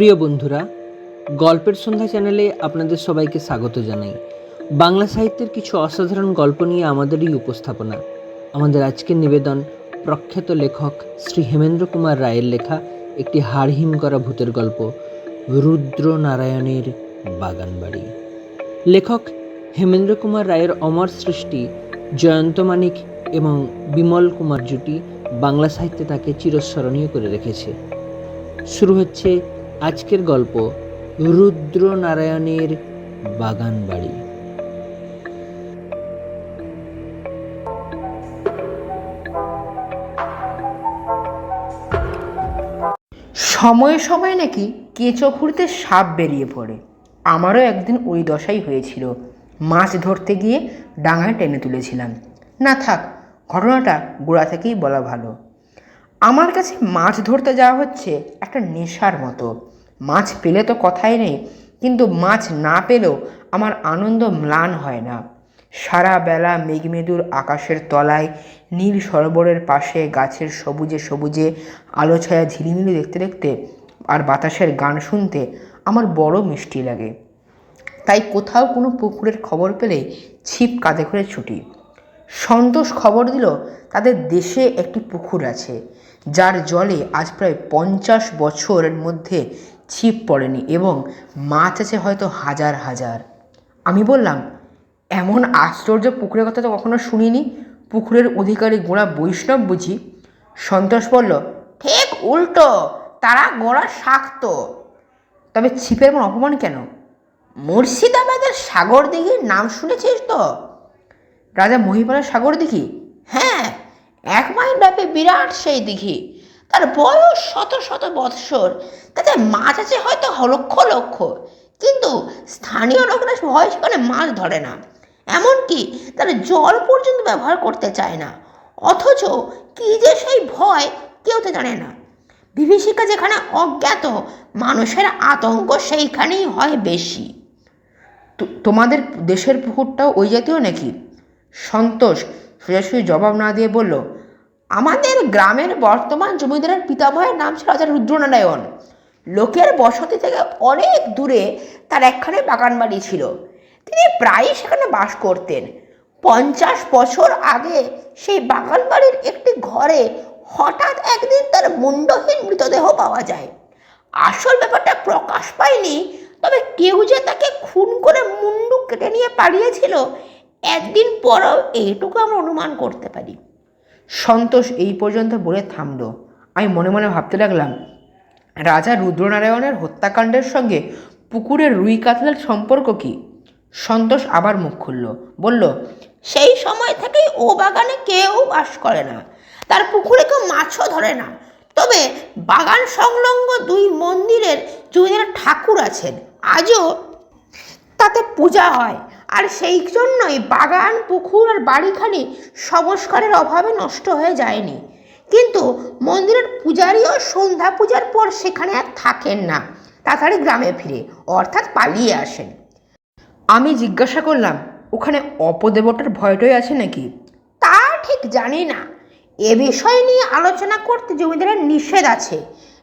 প্রিয় বন্ধুরা, গল্পের সন্ধ্যা চ্যানেলে আপনাদের সবাইকে স্বাগত জানাই। বাংলা সাহিত্যের কিছু অসাধারণ গল্প নিয়ে আমাদেরই উপস্থাপনা। আমাদের আজকের নিবেদন প্রখ্যাত লেখক শ্রী হেমেন্দ্র কুমার রায়ের লেখা একটি হাড়হিম করা ভূতের গল্প রুদ্র নারায়ণের বাগানবাড়ি। লেখক হেমেন্দ্র কুমার রায়ের অমর সৃষ্টি, জয়ন্ত মানিক এবং বিমল কুমার জুটি বাংলা সাহিত্যে তাকে চিরস্মরণীয় করে রেখেছে। শুরু হচ্ছে আজকের গল্প রুদ্র নারায়ণের বাগান বাড়ি। সময়ে সময়ে নাকি কেঁচো খুঁড়তে সাপ বেরিয়ে পড়ে। আমারও একদিন ওই দশাই হয়েছিল। মাছ ধরতে গিয়ে ডাঙায় টেনে তুলেছিলাম। না থাক, ঘটনাটা গোড়া থেকেই বলা ভালো। আমার কাছে মাছ ধরতে যাওয়া হচ্ছে একটা নেশার মতো। মাছ পেলে তো কথাই নেই, কিন্তু মাছ না পেলেও আমার আনন্দ ম্লান হয় না। সারা বেলা মেঘমেদুর আকাশের তলায়, নীল সরোবরের পাশে, গাছের সবুজে সবুজে, আলো ছায়া ঝিলিমিলি দেখতে দেখতে আর বাতাসের গান শুনতে আমার বড় মিষ্টি লাগে। তাই কোথাও কোনো পুকুরের খবর পেলে ছিপ কাঁধে করে ছুটি। সন্তোষ খবর দিল তাদের দেশে একটি পুকুর আছে। যার জলে আজ প্রায় পঞ্চাশ বছরের মধ্যে ছিপ পড়েনি এবং মাছ আছে হয়তো হাজার হাজার। আমি বললাম, এমন আশ্চর্য পুকুরের কথা তো কখনো শুনিনি? পুকুরের অধিকারী গোড়া বৈষ্ণব বুঝি? সন্তোষ বলল, ঠিক উল্টো, তারা গোড়া শাক্ত। তবে ছিপের মন অপমান কেন? মুর্শিদাবাদের সাগর দিঘির নাম শুনেছিস তো? রাজা মহিপালের সাগর দিঘি? হ্যাঁ এক মাইল ব্যাপী বিরাট সেই দিঘি। তার বয়স শত শত বৎসর। তাতে মাছ আছে হয়তো লক্ষ লক্ষ, কিন্তু স্থানীয় লোকরা ভয় সেখানে মাছ ধরে না। এমনকি তারা জল পর্যন্ত ব্যবহার করতে চায় না। অথচ কী যে সেই ভয় কেউ তো জানে না। বিভীষিকা যেখানে অজ্ঞাত, মানুষের আতঙ্ক সেইখানেই হয় বেশি। তোমাদের দেশের পুকুরটাও ওই জাতীয় নাকি? সন্তোষ সোজাসুজি জবাব না দিয়ে বলল, আমাদের গ্রামের বর্তমান জমিদারের পিতামহের নাম ছিল রাজা রুদ্রনারায়ণ। লোকের বসতি থেকে অনেক দূরে তার একখানে বাগান বাড়ি ছিল। তিনি প্রায়ই সেখানে বাস করতেন। পঞ্চাশ বছর আগে সেই বাগান বাড়ির একটি ঘরে হঠাৎ একদিন তার মুন্ডহীন মৃতদেহ পাওয়া যায়। আসল ব্যাপারটা প্রকাশ পায়নি, তবে কেউ যে তাকে খুন করে মুন্ডু কেটে নিয়ে পালিয়েছিল একদিন পরও এইটুকু আমরা অনুমান করতে পারি। সন্তোষ এই পর্যন্ত বলে থামল। আমি মনে মনে ভাবতে লাগলাম রাজা রুদ্রনারায়ণের হত্যাকাণ্ডের সঙ্গে পুকুরের রুই কাতলার সম্পর্ক কি? সন্তোষ আবার মুখ খুলল বলল সেই সময় থেকেই ও বাগানে কেউ বাস করে না। তার পুকুরে কেউ মাছও ধরে না। তবে বাগান সংলগ্ন দুই মন্দিরের জমিদার ঠাকুর আছেন। আজও তাতে পূজা হয়। আর সেই জন্যই বাগান, পুকুর আর বাড়িখানি সংস্কারের অভাবে নষ্ট হয়ে যায়নি। কিন্তু মন্দিরের পূজারীও সন্ধ্যা পূজার পর সেখানে আর থাকেন না। তাড়াতাড়ি গ্রামে ফিরে, অর্থাৎ পালিয়ে আসেন। আমি জিজ্ঞাসা করলাম, ওখানে অপদেবতার ভয়টই আছে নাকি? তা ঠিক জানি না। এ বিষয় নিয়ে আলোচনা করতে জমিদারের নিষেধ আছে।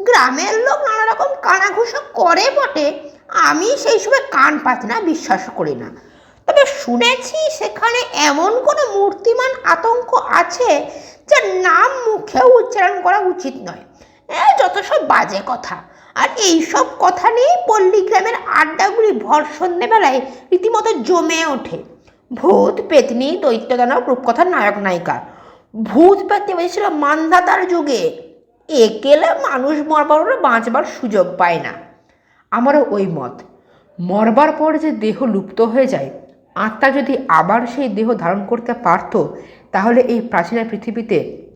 গ্রামের লোক নানা রকম কানাঘুষো করে বটে। আমি সেই সময় কান পাতি না বিশ্বাস করি না। তবে শুনেছি সেখানে এমন কোনো মূর্তিমান আতঙ্ক আছে যার নাম মুখেও উচ্চারণ করা উচিত নয়। যত সব বাজে কথা। আর এই সব কথা নিয়েই পল্লীগ্রামের আড্ডাগুলি ভর সন্ধ্যেবেলায় রীতিমতো জমে ওঠে। ভূত, পেতনি, দৈত্যদানব রূপকথার নায়ক, নায়িকা। ভূত পেতে বেঁচেছিল মান্ধাতার যুগে। একেলে মানুষ মরবার বাঁচবার সুযোগ পায় না। আমারও ওই মত। মরবার পর যে দেহ লুপ্ত হয়ে যায় আত্মা যদি আবার সেই দেহ ধারণ করতে পারত, তাহলে এই প্রাচীন পৃথিবীতে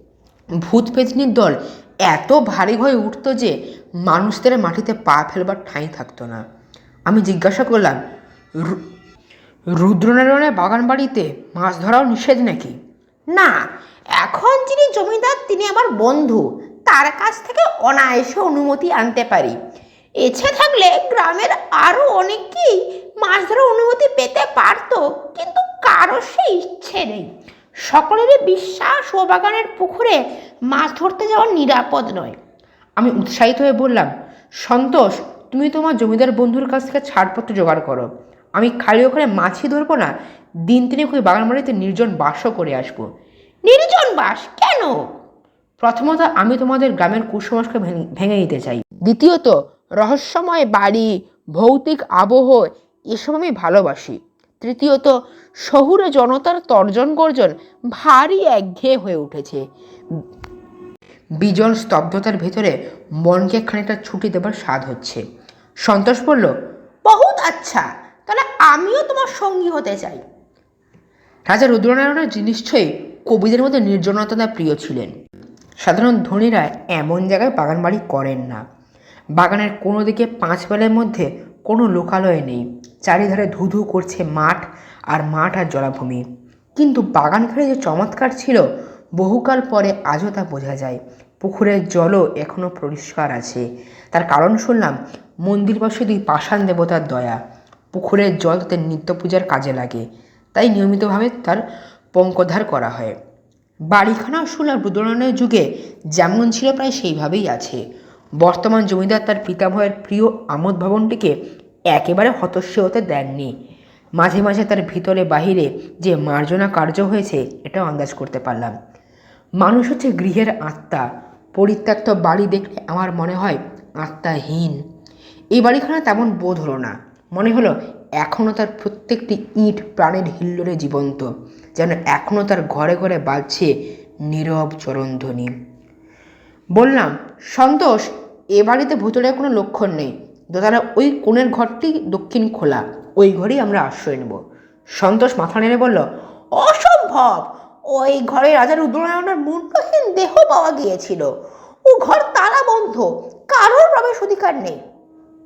ভূত পেতনির দল এত ভারী হয়ে উঠতো যে মানুষদের মাটিতে পা ফেলবার ঠাঁই থাকতো না। আমি জিজ্ঞাসা করলাম, "রু- রুদ্রনারায়ণের বাগান বাড়িতে মাছ ধরাও নিষেধ নাকি? না, এখন যিনি জমিদার, তিনি আমার বন্ধু। তার কাছ থেকে অনায়াসে অনুমতি আনতে পারি। ইচ্ছে থাকলে গ্রামের আরও অনেকেই মাছ ধরার অনুমতি পেতে পারতো কিন্তু কারও সে ইচ্ছে নেই। সকলেরই বিশ্বাস ও বাগানের পুকুরে মাছ ধরতে যাওয়া নিরাপদ নয়। আমি উৎসাহিত হয়ে বললাম সন্তোষ তুমি তোমার জমিদার বন্ধুর কাছ থেকে ছাড়পত্র জোগাড় করো। আমি খালি ওখানে মাছই ধরবো না দিন তিনেক ওই বাগান বাড়িতে নির্জন বাসও করে আসব। নির্জন বাস? কেন? প্রথমত আমি তোমাদের গ্রামের কুসংস্কার ভেঙে- ভেঙে দিতে চাই। দ্বিতীয়ত রহস্যময় বাড়ি, ভৌতিক আবহ, এসব আমি ভালোবাসি। তৃতীয়ত, শহুরে জনতার তর্জন গর্জন ভারী একঘেয়ে হয়ে উঠেছে। বিজল স্তব্ধতার ভেতরে মনকে খানিকটা ছুটি দেবার স্বাদ হচ্ছে। সন্তোষ বলল, বহুত আচ্ছা তাহলে আমিও তোমার সঙ্গী হতে চাই। রাজা রুদ্রনারায়ণের নিশ্চয়ই কবিদের মধ্যে নির্জনতা প্রিয় ছিলেন। সাধারণ ধনীরা এমন জায়গায় বাগান বাড়ি করেন না। বাগানের কোনো দিকে পাঁচ বেলের মধ্যে কোনো লোকালয় নেই। চারিধারে ধুধু করছে মাঠ আর মাঠ আর জলাভূমি। কিন্তু বাগান যে চমৎকার ছিল, বহুকাল পরে আজও তা বোঝা যায়। পুকুরের জলও এখনও পরিষ্কার আছে। তার কারণ শুনলাম, মন্দির পাশে দুই পাষাণ দেবতার দয়া। পুকুরের জল তাদের নিত্য পূজার কাজে লাগে। তাই নিয়মিতভাবে তার পঙ্কধার করা হয়। বাড়িখানাও শুনলাম রুদ্রনারায়ণের যুগে যেমন ছিল, প্রায় সেইভাবেই আছে। বর্তমান জমিদার তার পিতামহের প্রিয় আমোদ ভবনটিকে একেবারে হতস্য হতে দেননি। মাঝে মাঝে তার ভিতরে বাহিরে যে মার্জনা কার্য হয়েছে, এটাও আন্দাজ করতে পারলাম। মানুষ হচ্ছে গৃহের আত্মা। পরিত্যক্ত বাড়ি দেখলে আমার মনে হয় আত্মাহীন। এই বাড়িখানা তেমন বোধ হলো না। মনে হলো এখনও তার প্রত্যেকটি ইট প্রাণের হিল্লোড়ে জীবন্ত, যেন এখনও তার ঘরে ঘরে বাজছে নীরব চরণধ্বনি। বললাম, সন্তোষ এ বাড়িতে ভূতরের কোনো লক্ষণ নেই। দোতারা ওই কোণের ঘরটি দক্ষিণ খোলা। ওই ঘরেই আমরা আশ্রয় নেব। সন্তোষ মাথা নেড়ে বলল, অসম্ভব! ওই ঘরে রাজার রুদ্রনারায়ণের মূল্যহীন দেহ পাওয়া গিয়েছিল। ও ঘর তালা বন্ধ। কারোর প্রবেশ অধিকার নেই।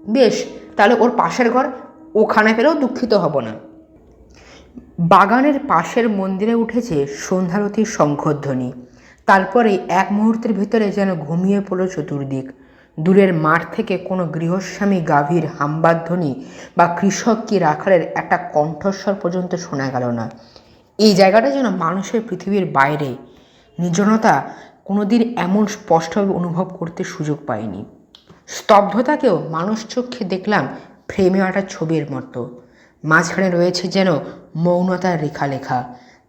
বেশ, তাহলে ওর পাশের ঘর ওখানে পেলেও দুঃখিত হব না। বাগানের পাশের মন্দিরে উঠেছে সন্ধ্যারতির শঙ্খধ্বনি। তারপরে এক মুহূর্তের ভিতরে যেন ঘুমিয়ে পড়ল চতুর্দিক। দূরের মাঠ থেকে কোনো গৃহস্বামী গাভীর হাম্বাধ্বনি বা কৃষক কি রাখালের একটা কণ্ঠস্বর পর্যন্ত শোনা গেল না। এই জায়গাটা যেন মানুষের পৃথিবীর বাইরে। নির্জনতা কোনোদিন এমন স্পষ্টভাবে অনুভব করতে সুযোগ পায়নি। স্তব্ধতাকেও মানুষ চোখে দেখলাম ফ্রেমে আটা ছবির মতো। মাঝখানে রয়েছে যেন মৌনতার রেখালেখা।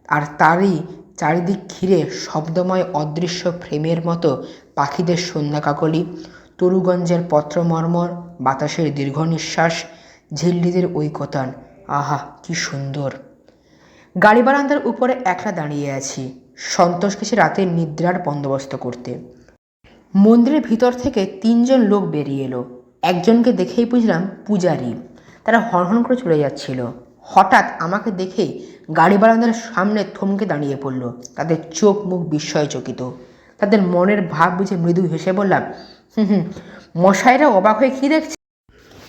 আর তারই চারিদিক ঘিরে শব্দময় অদৃশ্য ফ্রেমের মতো পাখিদের সন্ধ্যা কাকলি তরুগঞ্জের পত্রমর্মর, বাতাসের দীর্ঘ নিঃশ্বাস ঝিল্লিদের ঐকতান। আহা, কি সুন্দর। গাড়ি বারান্দার উপরে একলা দাঁড়িয়ে আছি। সন্তোষ গেছে রাতের নিদ্রার বন্দোবস্ত করতে। মন্দিরের ভিতর থেকে তিনজন লোক বেরিয়ে এলো। একজনকে দেখেই বুঝলাম পূজারি। তারা হনহন করে চলে যাচ্ছিল। হঠাৎ আমাকে দেখেই গাড়ি বারান্দার সামনে থমকে দাঁড়িয়ে পড়ল। তাদের চোখ মুখ বিস্ময়চকিত। তাদের মনের ভাব বুঝে মৃদু হেসে বললাম হুম মশাইরা অবাক হয়ে কী দেখছে?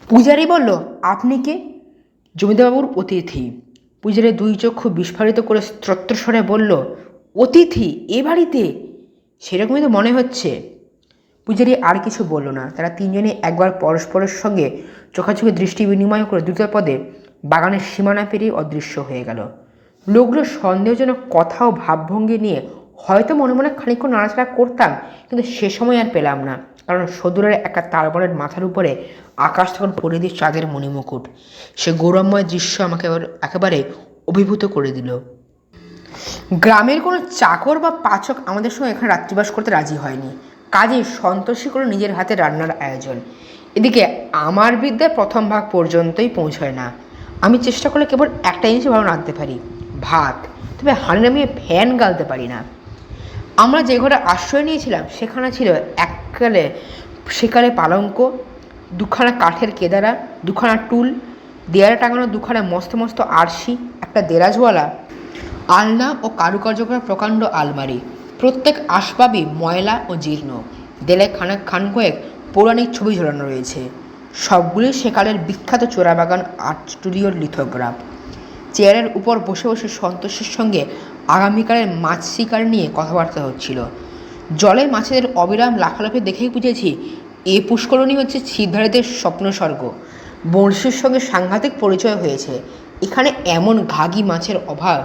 পূজারি বলল, আপনি কে? জমিদারবাবুর অতিথি। পূজারি দুই চক্ষু বিস্ফারিত করে স্ত্রত্বস্বরে বলল, অতিথি, এ বাড়িতে? সেরকমই তো মনে হচ্ছে। পূজারি আর কিছু বলল না। তারা তিনজনে একবার পরস্পরের সঙ্গে চোখাচোখি দৃষ্টি বিনিময় করে দ্রুত পদে বাগানের সীমানা পেরিয়ে অদৃশ্য হয়ে গেল। লোকগুলো সন্দেহজনক কথা ও ভাবভঙ্গি নিয়ে হয়তো মনে মনে খানিক্ষণ নাড়াচাড়া করতাম, কিন্তু সে সময় আর পেলাম না। কারণ সদূরের একটা তারবনের মাথার উপরে আকাশ তখন পরিধির চাঁদের মণিমুকুট। সে গৌরবময় দৃশ্য আমাকে একেবারে অভিভূত করে দিল। গ্রামের কোনো চাকর বা পাচক আমাদের সঙ্গে এখানে রাত্রিবাস করতে রাজি হয়নি। কাজেই সন্তোষী করে নিজের হাতে রান্নার আয়োজন। এদিকে আমার বিদ্যার প্রথম ভাগ পর্যন্তই পৌঁছয় না। আমি চেষ্টা করলে কেবল একটা জিনিস ভালো রাঁধতে পারি, ভাত। তবে হাঁড়ি নামিয়ে ফ্যান গালতে পারি না। আমরা যে ঘরে আশ্রয় নিয়েছিলাম, সেখানে ছিল এককালে, সেকালে পালঙ্ক, দুখানা কাঠের কেদারা, দুখানা টুল, দেয়ালে টাঙানো দুখানা মস্ত মস্ত আরশি, একটা দেরাজওয়ালা, আলনা ও কারুকার্য করা প্রকাণ্ড আলমারি, প্রত্যেক আসবাবই ময়লা ও জীর্ণ। দেলে খানেক খান কয়েক পৌরাণিক ছবি ঝোলানো রয়েছে। সবগুলি সেকালের বিখ্যাত চোরাবাগান আর্ট স্টুডিওর লিথোগ্রাফ। চেয়ারের উপর বসে বসে সন্তোষের সঙ্গে আগামীকালের মাছ শিকার নিয়ে কথাবার্তা হচ্ছিল। জলে মাছেদের অবিরাম লাফালাফি দেখেই বুঝেছি, এ পুষ্করণী হচ্ছে ছিপধারীদের স্বপ্ন স্বর্গ। বড়শির সঙ্গে সাংঘাতিক পরিচয় হয়েছে। এখানে এমন ঘাগি মাছের অভাব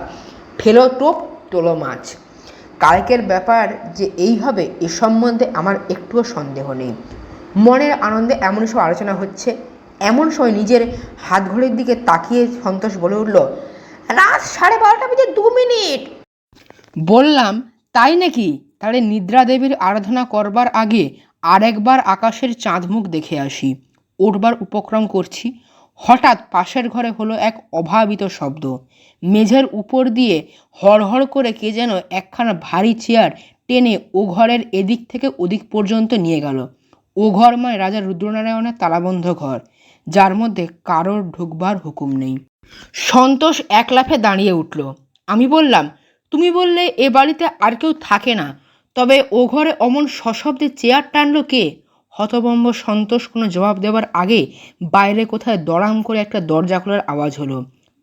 ফেলো টোপ তোলো মাছ। কালকের ব্যাপার যে এই হবে, এ সম্বন্ধে আমার একটুও সন্দেহ নেই। মনের আনন্দে এমন সব আলোচনা হচ্ছে, এমন সময় নিজের হাত ঘড়ির দিকে তাকিয়ে সন্তোষ বলে উঠল রাত সাড়ে বারোটা বেজে দু মিনিট। বললাম, তাই নাকি? তাহলে নিদ্রা দেবীর আরাধনা করবার আগে আরেকবার আকাশের চাঁদমুখ দেখে আসি। উঠবার উপক্রম করছি। হঠাৎ পাশের ঘরে হলো এক অভাবিত শব্দ। মেঝের উপর দিয়ে হড়হড় করে কে যেন একখানা ভারী চেয়ার টেনে ও ঘরের এদিক থেকে ওদিক পর্যন্ত নিয়ে গেল। ও ঘর মানে রাজা রুদ্রনারায়ণের তালাবন্ধ ঘর, যার মধ্যে কারোর ঢুকবার হুকুম নেই। সন্তোষ এক লাফে দাঁড়িয়ে উঠল। আমি বললাম, তুমি বললে এ বাড়িতে আর কেউ থাকে না, তবে ও ঘরে অমন সশব্দে চেয়ার টানল কে? হতবম্ব সন্তোষ কোনো জবাব দেওয়ার আগে বাইরে কোথায় দড়াম করে একটা দরজা খোলার আওয়াজ হলো।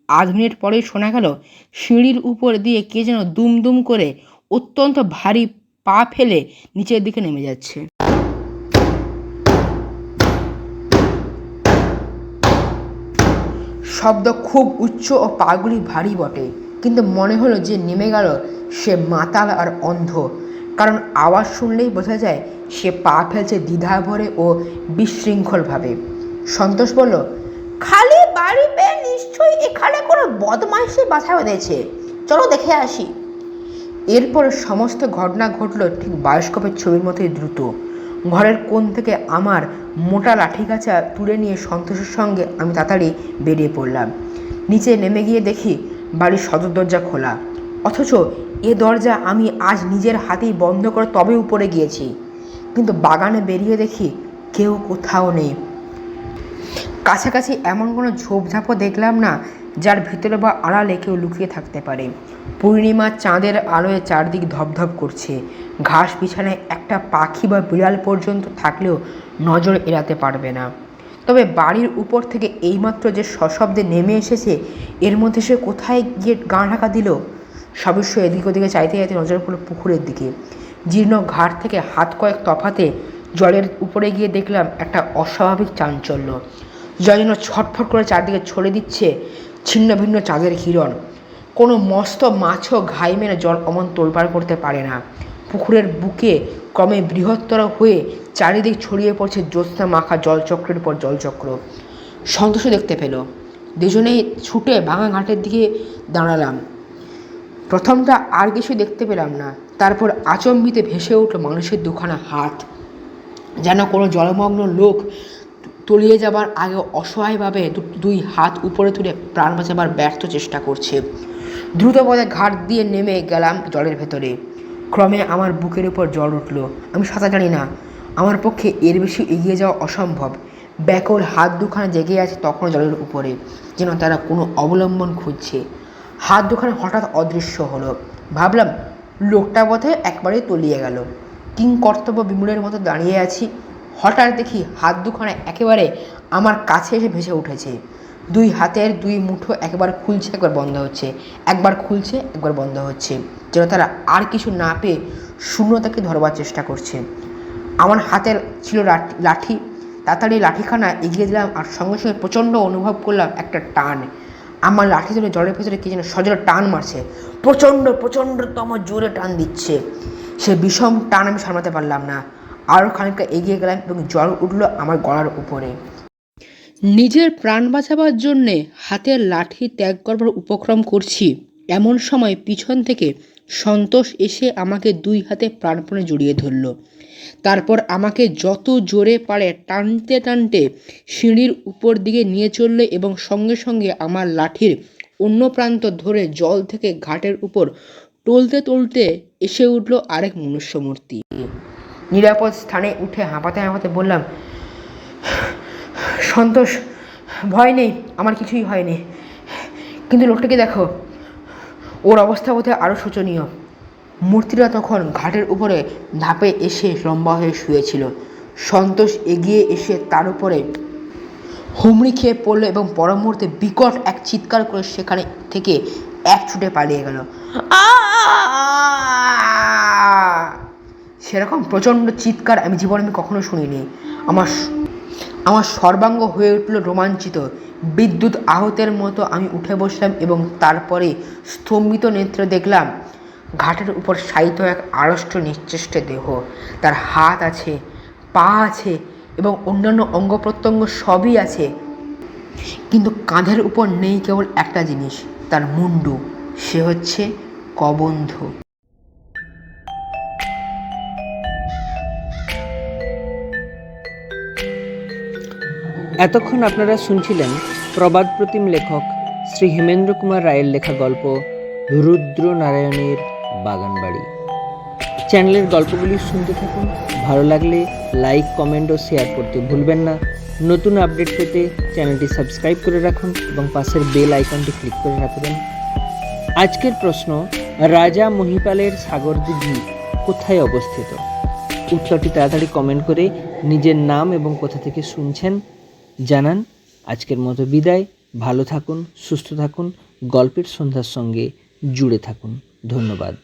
আধ মিনিট পরেই শোনা গেল, সিঁড়ির উপর দিয়ে কে যেন দুম দুম করে অত্যন্ত ভারী পা ফেলে নিচের দিকে নেমে যাচ্ছে। শব্দ খুব উচ্চ ও পাগুলি ভারী বটে। কিন্তু মনে হলো যে নেমে গেল সে মাতাল আর অন্ধ। কারণ আওয়াজ শুনলেই বোঝা যায় সে পা ফেলছে দ্বিধা ভরে ও বিশৃঙ্খলভাবে। সন্তোষ বলল, খালি বাড়ি পেয়ে নিশ্চয়ই এখানে কোনো বদমাইশি বাসা বেঁধেছে। চলো দেখে আসি। এরপর সমস্ত ঘটনা ঘটল ঠিক বায়োস্কোপের ছবির মতোই দ্রুত। ঘরের কোণ থেকে আমার মোটা লাঠি গাছা তুলে নিয়ে সন্তোষের সঙ্গে আমি তাড়াতাড়ি বেরিয়ে পড়লাম। নিচে নেমে গিয়ে দেখি বাড়ির সদর দরজা খোলা। অথচ এ দরজা আমি আজ নিজের হাতেই বন্ধ করে তবে উপরে গিয়েছি। কিন্তু বাগানে বেরিয়ে দেখি কেউ কোথাও নেই। কাছাকাছি এমন কোনো ঝোপঝাপও দেখলাম না, যার ভিতরে বা আড়ালে কেউ লুকিয়ে থাকতে পারে। পূর্ণিমা চাঁদের আলোয় চারদিক ধপধপ করছে। ঘাস বিছানায় একটা পাখি বা বিড়াল পর্যন্ত থাকলেও নজর এড়াতে পারবে না। তবে বাড়ির উপর থেকে এইমাত্র যে সশব্দে নেমে এসেছে, এর মধ্যে সে কোথায় গিয়ে গা ঢাকা দিল? সবস্য এদিক ওদিকে চাইতে চাইতে নজর পড়ল পুকুরের দিকে। জীর্ণ ঘাট থেকে হাত কয়েক তফাতে জলের উপরে গিয়ে দেখলাম একটা অস্বাভাবিক চাঞ্চল্য। জল যেন ছটফট করে চারদিকে ছড়ে দিচ্ছে, ছিন্ন ভিন্ন চাঁদের হিরণ। কোনো মস্ত মাছও ঘাই মেরে জল অমন তোলপাড় করতে পারে না। পুকুরের বুকে ক্রমে বৃহত্তর হয়ে চারিদিক ছড়িয়ে পড়ছে জ্যোৎস্না মাখা জলচক্রের পর জলচক্র। সন্তোষ দেখতে পেল। দুজনেই ছুটে ভাঙা ঘাটের দিকে দাঁড়ালাম। প্রথমটা আর কিছু দেখতে পেলাম না। তারপর আচম্বিতে ভেসে উঠল মানুষের দুখানা হাত। যেন কোনো জলমগ্ন লোক তলিয়ে যাবার আগে অসহায়ভাবে দুই হাত উপরে তুলে প্রাণ বাঁচাবার ব্যর্থ চেষ্টা করছে। দ্রুত পদে ঘাট দিয়ে নেমে গেলাম জলের ভেতরে। ক্রমে আমার বুকের উপর জল উঠল। আমি সাঁতার জানি না। আমার পক্ষে এর বেশি এগিয়ে যাওয়া অসম্ভব। ব্যাকল হাত দুখানা জেগে আছে তখন জলের উপরে, যেন তারা কোনো অবলম্বন খুঁজছে। হাত দুখানা হঠাৎ অদৃশ্য হলো। ভাবলাম, লোকটা বোধহয় একবারেই তলিয়ে গেল। কিং কর্তব্য বিমূলের মতো দাঁড়িয়ে আছি। হঠাৎ দেখি হাত দুখানা একেবারে আমার কাছে এসে ভেসে উঠেছে। দুই হাতের দুই মুঠো একবার খুলছে, একবার বন্ধ হচ্ছে। একবার খুলছে, একবার বন্ধ হচ্ছে। যেন তারা আর কিছু না পেয়ে শূন্যতাকে ধরবার চেষ্টা করছে। আমার হাতের ছিল লাঠি তাড়াতাড়ি লাঠিখানা এগিয়ে দিলাম আর সঙ্গে সঙ্গে প্রচণ্ড অনুভব করলাম একটা টান। আমার লাঠি ধরে জলের ভেতরে কি যেন সজলে টান মারছে। প্রচণ্ড, প্রচণ্ডতম জোরে টান দিচ্ছে। সে বিষম টান আমি সামলাতে পারলাম না। আরও খানিকটা এগিয়ে গেলাম এবং জল উঠল আমার গলার উপরে। নিজের প্রাণ বাঁচাবার জন্যে হাতের লাঠি ত্যাগ করবার উপক্রম করছি। এমন সময় পিছন থেকে সন্তোষ এসে আমাকে দুই হাতে প্রাণপণে জড়িয়ে ধরল। তারপর আমাকে যত জোরে পারে টানতে টানতে সিঁড়ির উপর দিকে নিয়ে চলল এবং সঙ্গে সঙ্গে আমার লাঠির অন্য প্রান্ত ধরে জল থেকে ঘাটের উপর টলতে টলতে এসে উঠল আরেক মনুষ্যমূর্তি। নিরাপদ স্থানে উঠে হাঁপাতে হাঁপাতে বললাম সন্তোষ ভয় নেই আমার কিছুই হয়নি। কিন্তু লোকটাকে দেখো ওর অবস্থা বোধহয় আরও শোচনীয়। মূর্তিটা তখন ঘাটের উপরে ধাপে এসে লম্বা হয়ে শুয়েছিল। সন্তোষ এগিয়ে এসে তার উপরে হুমড়ি খেয়ে পড়ল এবং পর মুহূর্তে বিকট এক চিৎকার করে সেখানে থেকে এক ছুটে পালিয়ে গেল। সেরকম প্রচণ্ড চিৎকার আমি জীবনে আমি কখনো শুনিনি। আমার আমার সর্বাঙ্গ হয়ে উঠল রোমাঞ্চিত। বিদ্যুৎ আহতের মতো আমি উঠে বসলাম এবং তারপরে স্তম্ভিত নেত্রে দেখলাম, ঘাটের উপর শায়িত এক আড়ষ্ট নিশ্চেষ্ট দেহ। তার হাত আছে, পা আছে এবং অন্যান্য অঙ্গ প্রত্যঙ্গ সবই আছে। কিন্তু কাঁধের উপর নেই কেবল একটা জিনিস, তার মুন্ডু। সে হচ্ছে কবন্ধ। এতক্ষণ আপনারা শুনছিলেন প্রবাদ প্রতিম লেখক শ্রী হেমেন্দ্র কুমার রায়ের লেখা গল্প রুদ্র নারায়ণের বাগানবাড়ি। চ্যানেলের গল্পগুলি শুনতে থাকুন, ভালো লাগলে লাইক, কমেন্ট ও শেয়ার করতে ভুলবেন না। নতুন আপডেট পেতে চ্যানেলটি সাবস্ক্রাইব করে রাখুন এবং পাশের বেল আইকনটি ক্লিক করে রাখবেন আজকের প্রশ্ন, রাজা মহিপালের সাগর দিঘি কোথায় অবস্থিত? উত্তরটি তাড়াতাড়ি কমেন্ট করে নিজের নাম এবং কোথা থেকে শুনছেন জানান আজকের মতো বিদায়। ভালো থাকুন সুস্থ থাকুন গল্পের সন্ধ্যার সঙ্গে জুড়ে থাকুন। ধন্যবাদ।